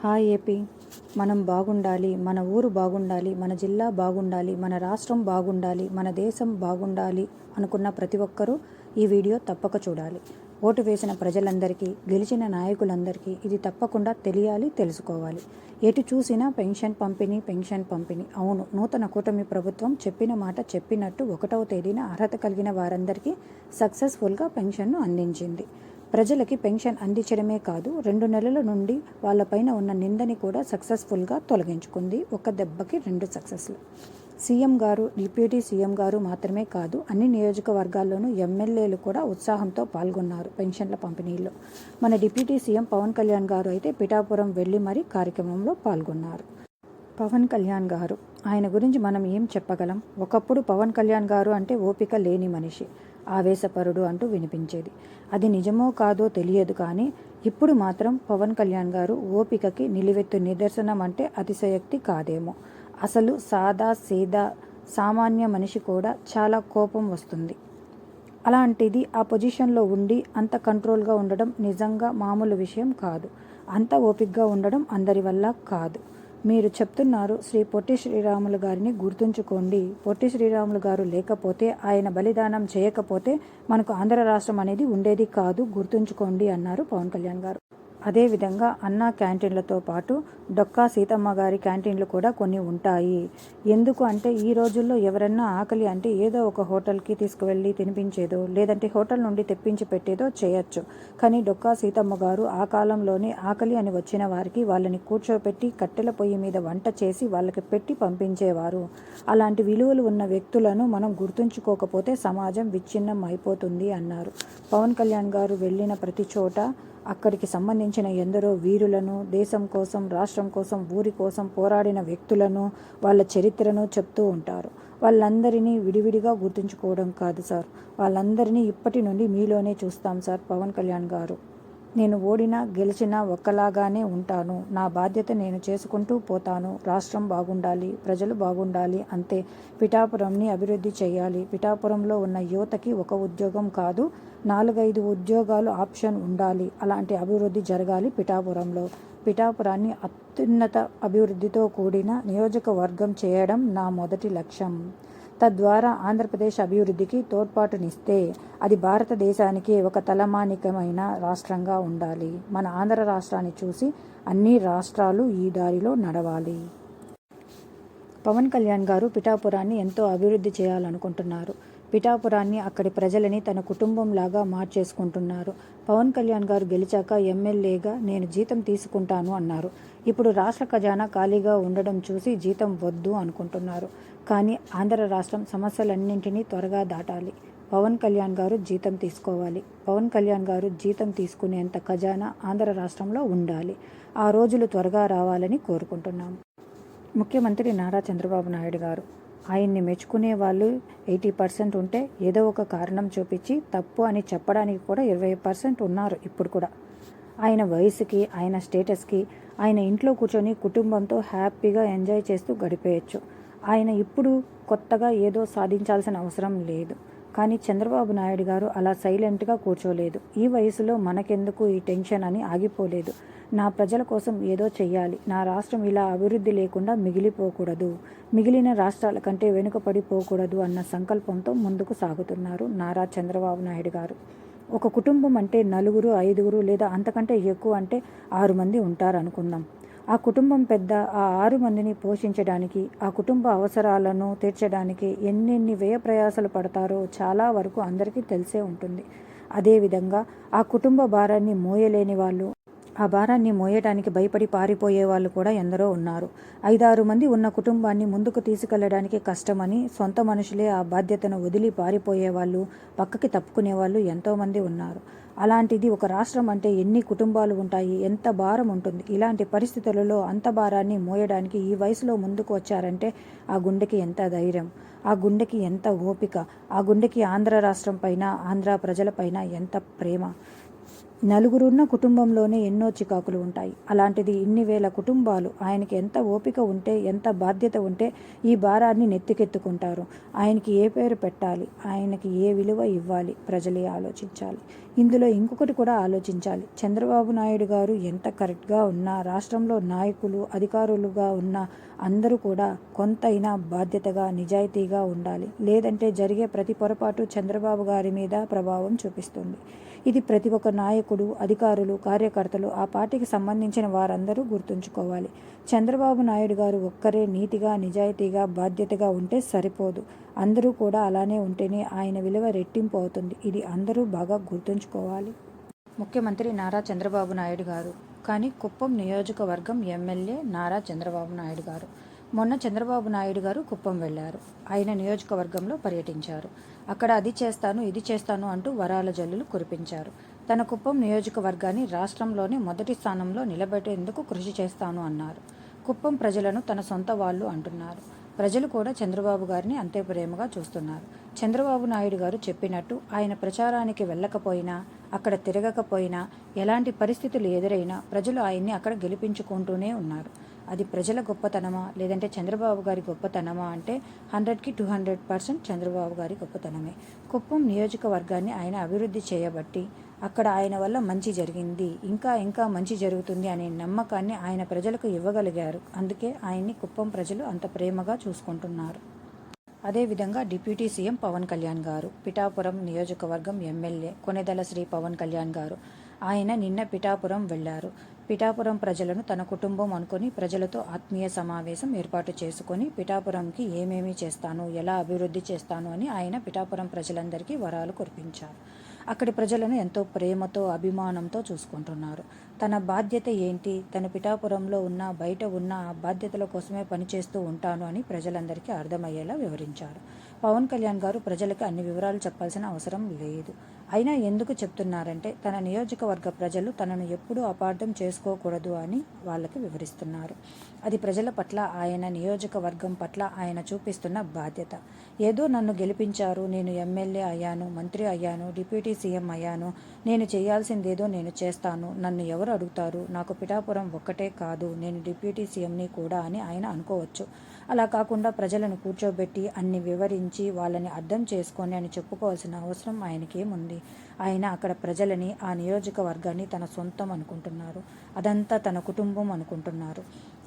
Hi AP. మనం బాగుండాలి మన ఊరు బాగుండాలి మన జిల్లా బాగుండాలి మన రాష్ట్రం బాగుండాలి మన దేశం బాగుండాలి అనుకున్న ప్రతి ఒక్కరూ ఈ వీడియో తప్పక చూడాలి. ఓటు వేసిన ప్రజలందరికీ గెలిచిన నాయకులందరికీ ఇది తప్పకుండా తెలియాలి తెలుసుకోవాలి. ఎటు చూసినా పెన్షన్ పంపిణీ పెన్షన్ పంపిణీ. అవును నూతన కూటమి ప్రభుత్వం చెప్పిన మాట చెప్పినట్టు ఒకటవ తేదీన అర్హత కలిగిన వారందరికీ సక్సెస్ఫుల్గా పెన్షన్ను అందించింది. ప్రజలకి పెన్షన్ అందించడమే కాదు రెండు నెలల నుండి వాళ్ళపైన ఉన్న నిందని కూడా సక్సెస్ఫుల్గా తొలగించుకుంది. ఒక దెబ్బకి రెండు సక్సెస్లు. సీఎం గారు డిప్యూటీ సీఎం గారు మాత్రమే కాదు అన్ని నియోజకవర్గాల్లోనూ ఎమ్మెల్యేలు కూడా ఉత్సాహంతో పాల్గొన్నారు పెన్షన్ల పంపిణీలో. మన డిప్యూటీ సీఎం పవన్ కళ్యాణ్ గారు అయితే పిఠాపురం వెళ్ళి మరీ కార్యక్రమంలో పాల్గొన్నారు. పవన్ కళ్యాణ్ గారు ఆయన గురించి మనం ఏం చెప్పగలం? ఒకప్పుడు పవన్ కళ్యాణ్ గారు అంటే ఓపిక లేని మనిషి. ఆవేశపరుడు అంటూ వినిపించేది. అది నిజమో కాదో తెలియదు కానీ ఇప్పుడు మాత్రం పవన్ కళ్యాణ్ గారు ఓపికకి నిలువెత్తు నిదర్శనం అంటే అతిశయోక్తి కాదేమో. అసలు సాదా సీదా సామాన్య మనిషి కూడా చాలా కోపం వస్తుంది. అలాంటిది ఆ పొజిషన్లో ఉండి అంత కంట్రోల్గా ఉండడం నిజంగా మామూలు విషయం కాదు. అంత ఓపికగా ఉండడం అందరి వల్ల కాదు. మీరు చెప్తున్నారు శ్రీ పొట్టి శ్రీరాములు గారిని గుర్తుంచుకోండి. పొట్టి శ్రీరాములు గారు లేకపోతే ఆయన బలిదానం చేయకపోతే మనకు ఆంధ్ర రాష్ట్రం అనేది ఉండేది కాదు గుర్తుంచుకోండి అన్నారు పవన్ కళ్యాణ్ గారు. అదేవిధంగా అన్నా క్యాంటీన్లతో పాటు డొక్కా సీతమ్మ గారి క్యాంటీన్లు కూడా కొన్ని ఉంటాయి. ఎందుకు అంటే ఈ రోజుల్లో ఎవరన్నా ఆకలి అంటే ఏదో ఒక హోటల్కి తీసుకువెళ్ళి తినిపించేదో లేదంటే హోటల్ నుండి తెప్పించి పెట్టేదో చేయొచ్చు. కానీ డొక్కా సీతమ్మ గారు ఆ కాలంలోనే ఆకలి అని వచ్చిన వారికి వాళ్ళని కూర్చోపెట్టి కట్టెల పొయ్యి మీద వంట చేసి వాళ్ళకి పెట్టి పంపించేవారు. అలాంటి విలువలు ఉన్న వ్యక్తులను మనం గుర్తుంచుకోకపోతే సమాజం విచ్ఛిన్నం అయిపోతుంది అన్నారు. పవన్ కళ్యాణ్ గారు వెళ్ళిన ప్రతి చోట అక్కడికి సంబంధించిన ఎందరో వీరులను దేశం కోసం రాష్ట్రం కోసం ఊరి కోసం పోరాడిన వ్యక్తులను వాళ్ళ చరిత్రను చెప్తూ ఉంటారు. వాళ్ళందరినీ విడివిడిగా గుర్తుంచుకోవడం కాదు సార్. వాళ్ళందరినీ ఇప్పటి నుండి మీలోనే చూస్తాం సార్ పవన్ కళ్యాణ్ గారు. నేను ఓడినా గెలిచినా ఒక్కలాగానే ఉంటాను. నా బాధ్యత నేను చేసుకుంటూ పోతాను. రాష్ట్రం బాగుండాలి ప్రజలు బాగుండాలి అంతే. పిఠాపురంని అభివృద్ధి చేయాలి. పిఠాపురంలో ఉన్న యువతకి ఒక ఉద్యోగం కాదు నాలుగైదు ఉద్యోగాలు ఆప్షన్ ఉండాలి. అలాంటి అభివృద్ధి జరగాలి పిఠాపురంలో. పిఠాపురాన్ని అత్యున్నత అభివృద్ధితో కూడిన నియోజకవర్గం చేయడం నా మొదటి లక్ష్యం. తద్వారా ఆంధ్రప్రదేశ్ అభివృద్ధికి తోడ్పాటునిస్తే అది భారతదేశానికి ఒక తలమానికమైన రాష్ట్రంగా ఉండాలి. మన ఆంధ్ర రాష్ట్రాన్ని చూసి అన్ని రాష్ట్రాలు ఈ దారిలో నడవాలి. పవన్ కళ్యాణ్ గారు పిఠాపురాన్ని ఎంతో అభివృద్ధి చేయాలనుకుంటున్నారు. పిఠాపురాన్ని అక్కడి ప్రజలని తన కుటుంబంలాగా మార్చేసుకుంటున్నారు. పవన్ కళ్యాణ్ గారు గెలిచాక ఎమ్మెల్యేగా నేను జీతం తీసుకుంటాను అన్నారు. ఇప్పుడు రాష్ట్ర ఖజానా ఖాళీగా ఉండడం చూసి జీతం వద్దు అనుకుంటున్నారు. కానీ ఆంధ్ర రాష్ట్రం సమస్యలన్నింటినీ త్వరగా దాటాలి. పవన్ కళ్యాణ్ గారు జీతం తీసుకోవాలి. పవన్ కళ్యాణ్ గారు జీతం తీసుకునేంత ఖజానా ఆంధ్ర రాష్ట్రంలో ఉండాలి. ఆ రోజులు త్వరగా రావాలని కోరుకుంటున్నాము ముఖ్యమంత్రి నారా చంద్రబాబు నాయుడు గారు. ఆయన్ని మెచ్చుకునే వాళ్ళు ఎయిటీ పర్సెంట్ ఉంటే ఏదో ఒక కారణం చూపించి తప్పు అని చెప్పడానికి కూడా ఇరవై పర్సెంట్ ఉన్నారు ఇప్పుడు కూడా. ఆయన వయసుకి ఆయన స్టేటస్కి ఆయన ఇంట్లో కూర్చొని కుటుంబంతో హ్యాపీగా ఎంజాయ్ చేస్తూ గడిపేయచ్చు. ఆయన ఇప్పుడు కొత్తగా ఏదో సాధించాల్సిన అవసరం లేదు. కానీ చంద్రబాబు నాయుడు గారు అలా సైలెంట్గా కూర్చోలేదు. ఈ వయసులో మనకెందుకు ఈ టెన్షన్ అని ఆగిపోలేదు. నా ప్రజల కోసం ఏదో చెయ్యాలి. నా రాష్ట్రం ఇలా అభివృద్ధి లేకుండా మిగిలిపోకూడదు. మిగిలిన రాష్ట్రాల కంటే వెనుకపడిపోకూడదు అన్న సంకల్పంతో ముందుకు సాగుతున్నారు నారా చంద్రబాబు నాయుడు గారు. ఒక కుటుంబం అంటే నలుగురు ఐదుగురు లేదా అంతకంటే ఎక్కువ అంటే ఆరు మంది ఉంటారు అనుకుందాం ఆ కుటుంబం పెద్ద ఆ ఆరు మందిని పోషించడానికి ఆ కుటుంబ అవసరాలను తీర్చడానికి ఎన్నెన్ని వ్యయ ప్రయాసాలు పడతారో చాలా వరకు అందరికీ తెలిసే ఉంటుంది. అదేవిధంగా ఆ కుటుంబ భారాన్ని మోయలేని వాళ్ళు ఆ భారాన్ని మోయడానికి భయపడి పారిపోయే వాళ్ళు కూడా ఎందరో ఉన్నారు. ఐదారు మంది ఉన్న కుటుంబాన్ని ముందుకు తీసుకెళ్ళడానికి కష్టమని సొంత మనుషులే ఆ బాధ్యతను వదిలి పారిపోయే వాళ్ళు పక్కకి తప్పుకునే వాళ్ళు ఎంతోమంది ఉన్నారు. అలాంటిది ఒక రాష్ట్రం అంటే ఎన్ని కుటుంబాలు ఉంటాయి ఎంత భారం ఉంటుంది? ఇలాంటి పరిస్థితులలో అంత భారాన్ని మోయడానికి ఈ వయసులో ముందుకు వచ్చారంటే ఆ గుండెకి ఎంత ధైర్యం? ఆ గుండెకి ఎంత ఓపిక? ఆ గుండెకి ఆంధ్ర రాష్ట్రం పైన ఆంధ్ర ప్రజలపైన ఎంత ప్రేమ? నలుగురున్న కుటుంబంలోనే ఎన్నో చికాకులు ఉంటాయి. అలాంటిది ఇన్ని వేల కుటుంబాలు ఆయనకి ఎంత ఓపిక ఉంటే ఎంత బాధ్యత ఉంటే ఈ భారాన్ని నెత్తికెత్తుకుంటారు. ఆయనకి ఏ పేరు పెట్టాలి? ఆయనకి ఏ విలువ ఇవ్వాలి? ప్రజలే ఆలోచించాలి. ఇందులో ఇంకొకటి కూడా ఆలోచించాలి. చంద్రబాబు నాయుడు గారు ఎంత కరెక్ట్గా ఉన్నా రాష్ట్రంలో నాయకులు అధికారులుగా ఉన్న అందరూ కూడా కొంతైనా బాధ్యతగా నిజాయితీగా ఉండాలి. లేదంటే జరిగే ప్రతి పొరపాటు చంద్రబాబు గారి మీద ప్రభావం చూపిస్తుంది. ఇది ప్రతి ఒక్క నాయకుడు అధికారులు కార్యకర్తలు ఆ పార్టీకి సంబంధించిన వారందరూ గుర్తుంచుకోవాలి. చంద్రబాబు నాయుడు గారు ఒక్కరే నీతిగా నిజాయితీగా బాధ్యతగా ఉంటే సరిపోదు. అందరూ కూడా అలానే ఉంటేనే ఆయన విలువ రెట్టింపు అవుతుంది. ఇది అందరూ బాగా గుర్తుంచుకోవాలి. ముఖ్యమంత్రి నారా చంద్రబాబు నాయుడు గారు కానీ కుప్పం నియోజకవర్గం ఎమ్మెల్యే నారా చంద్రబాబు నాయుడు గారు. మొన్న చంద్రబాబు నాయుడు గారు కుప్పం వెళ్ళారు ఆయన నియోజకవర్గంలో పర్యటించారు. అక్కడ అది చేస్తాను ఇది చేస్తాను అంటూ వరాల జల్లులు కురిపించారు. తన కుప్పం నియోజకవర్గాన్ని రాష్ట్రంలోనే మొదటి స్థానంలో నిలబెట్టేందుకు కృషి చేస్తాను అన్నారు. కుప్పం ప్రజలను తన సొంత వాళ్ళు అంటున్నారు. ప్రజలు కూడా చంద్రబాబు గారిని అంతే ప్రేమగా చూస్తున్నారు. చంద్రబాబు నాయుడు గారు చెప్పినట్టు ఆయన ప్రచారానికి వెళ్ళకపోయినా అక్కడ తిరగకపోయినా ఎలాంటి పరిస్థితులు ఎదురైనా ప్రజలు ఆయన్ని అక్కడ గెలిపించుకుంటూనే ఉన్నారు. అది ప్రజల గొప్పతనమా లేదంటే చంద్రబాబు గారి గొప్పతనమా అంటే హండ్రెడ్కి టూ హండ్రెడ్ పర్సెంట్ చంద్రబాబు గారి గొప్పతనమే. కుప్పం నియోజకవర్గాన్ని ఆయన అభివృద్ధి చేయబట్టి అక్కడ ఆయన వల్ల మంచి జరిగింది. ఇంకా ఇంకా మంచి జరుగుతుంది అనే నమ్మకాన్ని ఆయన ప్రజలకు ఇవ్వగలిగారు. అందుకే ఆయన్ని కుప్పం ప్రజలు అంత ప్రేమగా చూసుకుంటున్నారు. అదేవిధంగా డిప్యూటీ సీఎం పవన్ కళ్యాణ్ గారు పిఠాపురం నియోజకవర్గం ఎమ్మెల్యే కొనెదల శ్రీ పవన్ కళ్యాణ్ గారు. ఆయన నిన్న పిఠాపురం వెళ్ళారు పిఠాపురం ప్రజలను తన కుటుంబం అనుకొని ప్రజలతో ఆత్మీయ సమావేశం ఏర్పాటు చేసుకొని పిఠాపురంకి ఏమేమి చేస్తాను ఎలా అభివృద్ధి చేస్తాను అని ఆయన పిఠాపురం ప్రజలందరికీ వరాలు కురిపించారు. అక్కడి ప్రజలను ఎంతో ప్రేమతో అభిమానంతో చూసుకుంటున్నారు. తన బాధ్యత ఏంటి? తన పిఠాపురంలో ఉన్న బయట ఉన్న ఆ బాధ్యతల కోసమే పనిచేస్తూ ఉంటాను అని ప్రజలందరికీ అర్థమయ్యేలా వివరించారు. పవన్ కళ్యాణ్ గారు ప్రజలకు అన్ని వివరాలు చెప్పాల్సిన అవసరం లేదు. అయినా ఎందుకు చెప్తున్నారంటే తన నియోజకవర్గ ప్రజలు తనను ఎప్పుడూ అపార్థం చేసుకోకూడదు అని వాళ్ళకి వివరిస్తున్నారు. అది ప్రజల పట్ల ఆయన నియోజకవర్గం పట్ల ఆయన చూపిస్తున్న బాధ్యత. ఏదో నన్ను గెలిపించారు నేను ఎమ్మెల్యే అయ్యాను మంత్రి అయ్యాను డిప్యూటీ సీఎం అయ్యాను నేను చేయాల్సిందేదో నేను చేస్తాను నన్ను ఎవరు అడుగుతారు నాకు పిఠాపురం ఒక్కటే కాదు నేను డిప్యూటీ సీఎంని కూడా అని ఆయన అనుకోవచ్చు. అలా కాకుండా ప్రజలను కూర్చోబెట్టి అన్ని వివరించి వాళ్ళని అర్థం చేసుకొని అని చెప్పుకోవాల్సిన అవసరం ఆయనకేముంది? ఆయన అక్కడ ప్రజలని ఆ నియోజకవర్గాన్ని తన సొంతం అనుకుంటున్నారు. అదంతా తన కుటుంబం అనుకుంటున్నారు.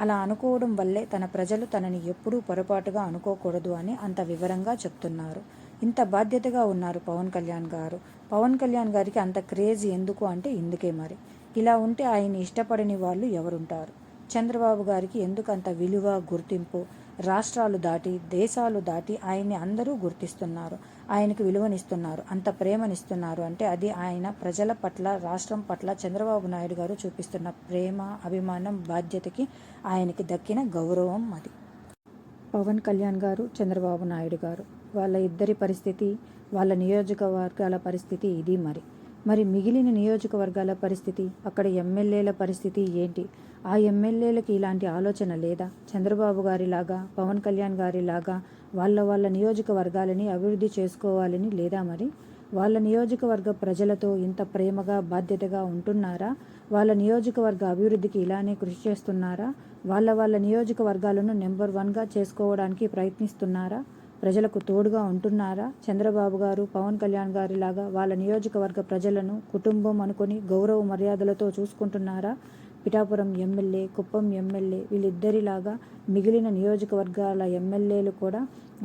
అలా అనుకోవడం వల్లే తన ప్రజలు తనని ఎప్పుడూ పొరపాటుగా అనుకోకూడదు అని అంత వివరంగా చెప్తున్నారు. ఇంత బాధ్యతగా ఉన్నారు పవన్ కళ్యాణ్ గారు. పవన్ కళ్యాణ్ గారికి అంత క్రేజ్ ఎందుకు అంటే ఇందుకే మరి. ఇలా ఉంటే ఆయన ఇష్టపడని వాళ్ళు ఎవరుంటారు? చంద్రబాబు గారికి ఎందుకు అంత విలువ గుర్తింపు? రాష్ట్రాలు దాటి దేశాలు దాటి ఆయన్ని అందరూ గుర్తిస్తున్నారు. ఆయనకు విలువనిస్తున్నారు. అంత ప్రేమనిస్తున్నారు అంటే అది ఆయన ప్రజల పట్ల రాష్ట్రం పట్ల చంద్రబాబు నాయుడు గారు చూపిస్తున్న ప్రేమ అభిమానం బాధ్యతకి ఆయనకి దక్కిన గౌరవం అది. పవన్ కళ్యాణ్ గారు చంద్రబాబు నాయుడు గారు. వాళ్ళ ఇద్దరి పరిస్థితి వాళ్ళ నియోజకవర్గాల పరిస్థితి ఇది మరి. మరి మిగిలిన నియోజకవర్గాల పరిస్థితి అక్కడ ఎమ్మెల్యేల పరిస్థితి ఏంటి? ఆ ఎమ్మెల్యేలకు ఇలాంటి ఆలోచన లేదా? చంద్రబాబు గారిలాగా పవన్ కళ్యాణ్ గారిలాగా వాళ్ళ వాళ్ళ నియోజకవర్గాలని అభివృద్ధి చేసుకోవాలని లేదా మరి? వాళ్ళ నియోజకవర్గ ప్రజలతో ఇంత ప్రేమగా బాధ్యతగా ఉంటున్నారా? వాళ్ళ నియోజకవర్గ అభివృద్ధికి ఇలానే కృషి చేస్తున్నారా? వాళ్ళ వాళ్ళ నియోజకవర్గాలను నెంబర్ వన్గా చేసుకోవడానికి ప్రయత్నిస్తున్నారా? ప్రజలకు తోడుగా ఉంటున్నారా? చంద్రబాబు గారు పవన్ కళ్యాణ్ గారిలాగా వాళ్ళ నియోజకవర్గ ప్రజలను కుటుంబం అనుకొని గౌరవ మర్యాదలతో చూసుకుంటున్నారా? పిఠాపురం ఎమ్మెల్యే కుప్పం ఎమ్మెల్యే వీళ్ళిద్దరిలాగా మిగిలిన నియోజకవర్గాల ఎమ్మెల్యేలు కూడా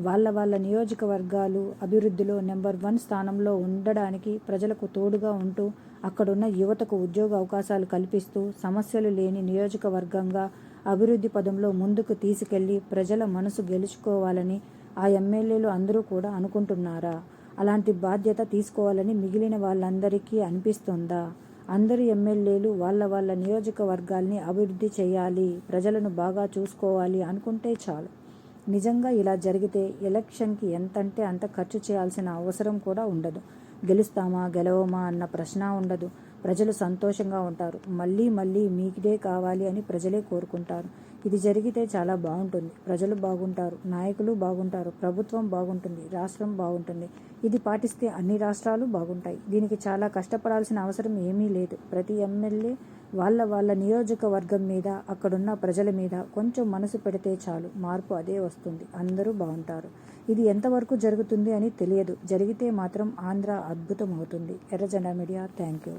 వాళ్ళ వాళ్ళ నియోజకవర్గాలు అభివృద్ధిలో నెంబర్ వన్ స్థానంలో ఉండడానికి ప్రజలకు తోడుగా ఉంటూ అక్కడున్న యువతకు ఉద్యోగ అవకాశాలు కల్పిస్తూ సమస్యలు లేని నియోజకవర్గంగా అభివృద్ధి పదంలో ముందుకు తీసుకెళ్ళి ప్రజల మనసు గెలుచుకోవాలని ఆ ఎమ్మెల్యేలు అందరూ కూడా అనుకుంటున్నారా? అలాంటి బాధ్యత తీసుకోవాలని మిగిలిన వాళ్ళందరికీ అనిపిస్తుందా? అందరు ఎమ్మెల్యేలు వాళ్ళ వాళ్ళ నియోజకవర్గాల్ని అభివృద్ధి చేయాలి ప్రజలను బాగా చూసుకోవాలి అనుకుంటే చాలు. నిజంగా ఇలా జరిగితే ఎలక్షన్కి ఎంతంటే అంత ఖర్చు చేయాల్సిన అవసరం కూడా ఉండదు. గెలుస్తామా గెలవమా అన్న ప్రశ్న ఉండదు. ప్రజలు సంతోషంగా ఉంటారు. మళ్ళీ మళ్ళీ మీకిదే కావాలి అని ప్రజలే కోరుకుంటారు. ఇది జరిగితే చాలా బాగుంటుంది. ప్రజలు బాగుంటారు. నాయకులు బాగుంటారు. ప్రభుత్వం బాగుంటుంది. రాష్ట్రం బాగుంటుంది. ఇది పాటిస్తే అన్ని రాష్ట్రాలు బాగుంటాయి. దీనికి చాలా కష్టపడాల్సిన అవసరం ఏమీ లేదు. ప్రతి ఎమ్మెల్యే వాళ్ళ వాళ్ళ నియోజకవర్గం మీద అక్కడున్న ప్రజల మీద కొంచెం మనసు పెడితే చాలు. మార్పు అదే వస్తుంది. అందరూ బాగుంటారు. ఇది ఎంతవరకు జరుగుతుంది అని తెలియదు. జరిగితే మాత్రం ఆంధ్ర అద్భుతం అవుతుంది ఎర్రజెండా మీడియా థ్యాంక్ యూ